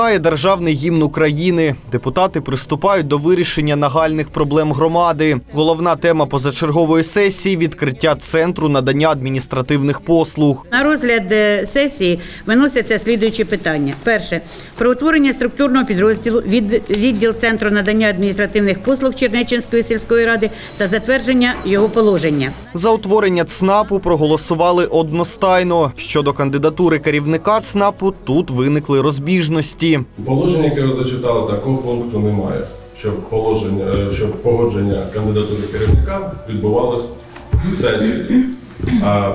Лунає державний гімн України. Депутати приступають до вирішення нагальних проблем громади. Головна тема позачергової сесії відкриття центру надання адміністративних послуг. На розгляд е, сесії виносяться слідуючі питання. Перше про утворення структурного підрозділу від відділ центру надання адміністративних послуг Чернеччинської сільської ради та затвердження його положення. За утворення ЦНАПу проголосували одностайно. Щодо кандидатури керівника ЦНАПу тут виникли розбіжності. Положення, яке ви зачитали, такого пункту немає, щоб положення, е, щоб погодження кандидатури керівника відбувалось в сесії. А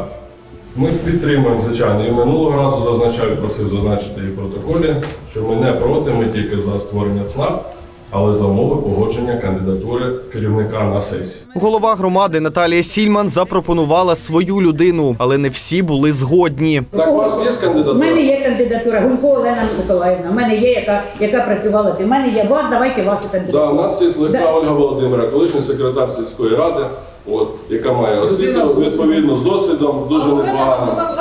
ми підтримуємо, звичайно, і минулого разу зазначаю, просив зазначити і в протоколі, що ми не проти, ми тільки за створення ЦНАП, але за умови погодження кандидатури керівника на сесії. Голова громади Наталія Сільман запропонувала свою людину, але не всі були згодні. Так, у вас є У мене є кандидатура Гулько Олена Миколаївна. У мене є яка, яка працювала. У мене є вас. Давайте вашу Да, у нас є легка Да. Ольга Володимира, колишній секретар сільської ради, от, яка має освіту відповідно з досвідом, дуже непогано.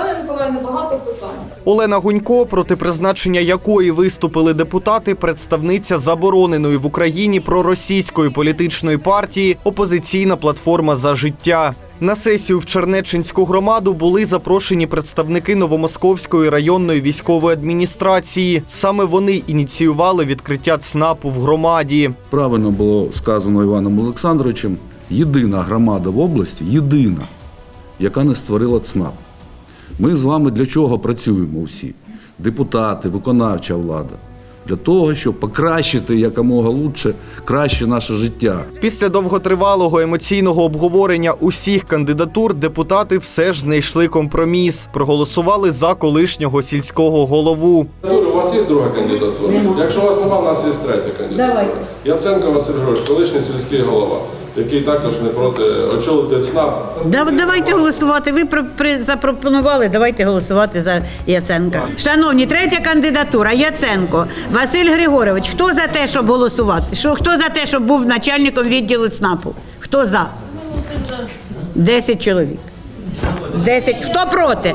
Олена Гунько, проти призначення якої виступили депутати, представниця забороненої в Україні проросійської політичної партії Опозиційна платформа за життя. На сесію в Чернеччинську громаду були запрошені представники Новомосковської районної військової адміністрації. Саме вони ініціювали відкриття ЦНАПу в громаді. Правильно було сказано Іваном Олександровичем, єдина громада в області, єдина, яка не створила ЦНАП. Ми з вами для чого працюємо всі? Депутати, виконавча влада. Для того, щоб покращити якомога лучше, краще наше життя. Після довготривалого емоційного обговорення усіх кандидатур депутати все ж знайшли компроміс. Проголосували за колишнього сільського голову. У вас є друга кандидатура? Якщо у вас немає, у нас є третя кандидатура. Давайте. Яценко Василь Григорович, колишній сільський голова, який також не проти очолити ЦНАП. Да, давайте голосувати. Ви про- при- запропонували. Давайте голосувати за Яценка. Шановні, третя кандидатура Яценко. Василь Григорович. Хто за те, щоб голосувати? Що хто за те, щоб був начальником відділу ЦНАПу? Хто за? Десять чоловік. Десять. Хто проти?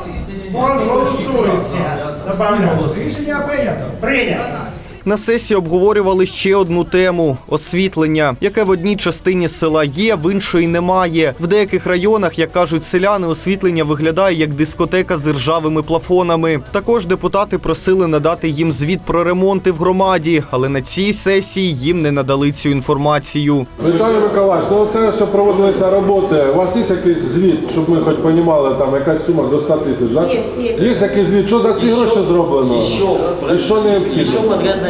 Рішення прийнято. Прийнято. На сесії обговорювали ще одну тему освітлення, яке в одній частині села є, в іншої немає. В деяких районах, як кажуть селяни, освітлення виглядає як дискотека з ржавими плафонами. Також депутати просили надати їм звіт про ремонти в громаді, але на цій сесії їм не надали цю інформацію. Віталій Миколаївич, ну це що проводилися роботи. У вас є якийсь звіт, щоб ми хоч розуміли, там якась сума до 100 тисяч, так? Є, є. Є якийсь звіт, що за ці гроші зроблено? Еще, І що необхідно?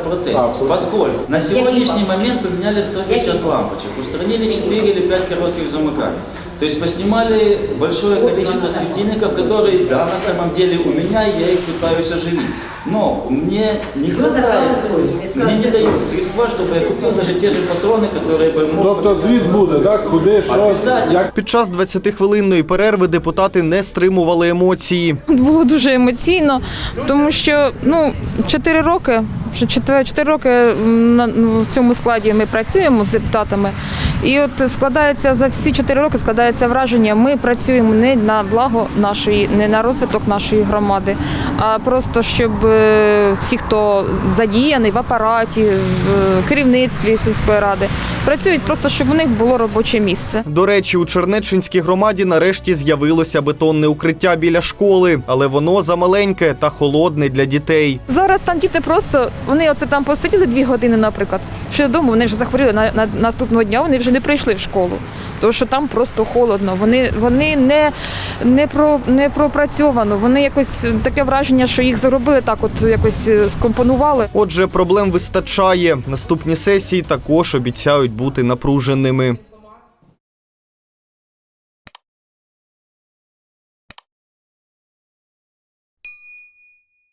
Процессе. А, в процессе. Поскольку на сегодняшний момент поменяли 150 лампочек, устранили 4 или 5 коротких замыканий. То есть поснимали большое количество светильников, которые, да, на самом деле у меня, я их пытаюсь оживить. Но мне не хватает, мне не дают средства, чтобы я купил даже те же патроны, которые бы мог... Тобто звіт буде, так? Куди, що, Обязательно. як Під час 20-хвилинної перерви депутати не стримували емоції. Було дуже емоційно, тому що ну 4 роки, вже 4, 4 роки в цьому складі ми працюємо з депутатами. І от складається за всі 4 роки складається враження, ми працюємо не на благо нашої, не на розвиток нашої громади, а просто щоб е, всі, хто задіяний в апараті, в керівництві сільської ради, працюють просто, щоб у них було робоче місце. До речі, у Чернеччинській громаді нарешті з'явилося бетонне укриття біля школи, але воно замаленьке та холодне для дітей. Зараз там діти просто вони оце там посиділи дві години, наприклад. Ще додому вони вже захворіли на, на наступного дня. Вони вже не прийшли в школу, тому що там просто холодно. Вони вони не, не про не пропрацьовано. Вони якось таке враження, що їх заробили так, от якось е, скомпонували. Отже, проблем вистачає. Наступні сесії також обіцяють бути напруженими.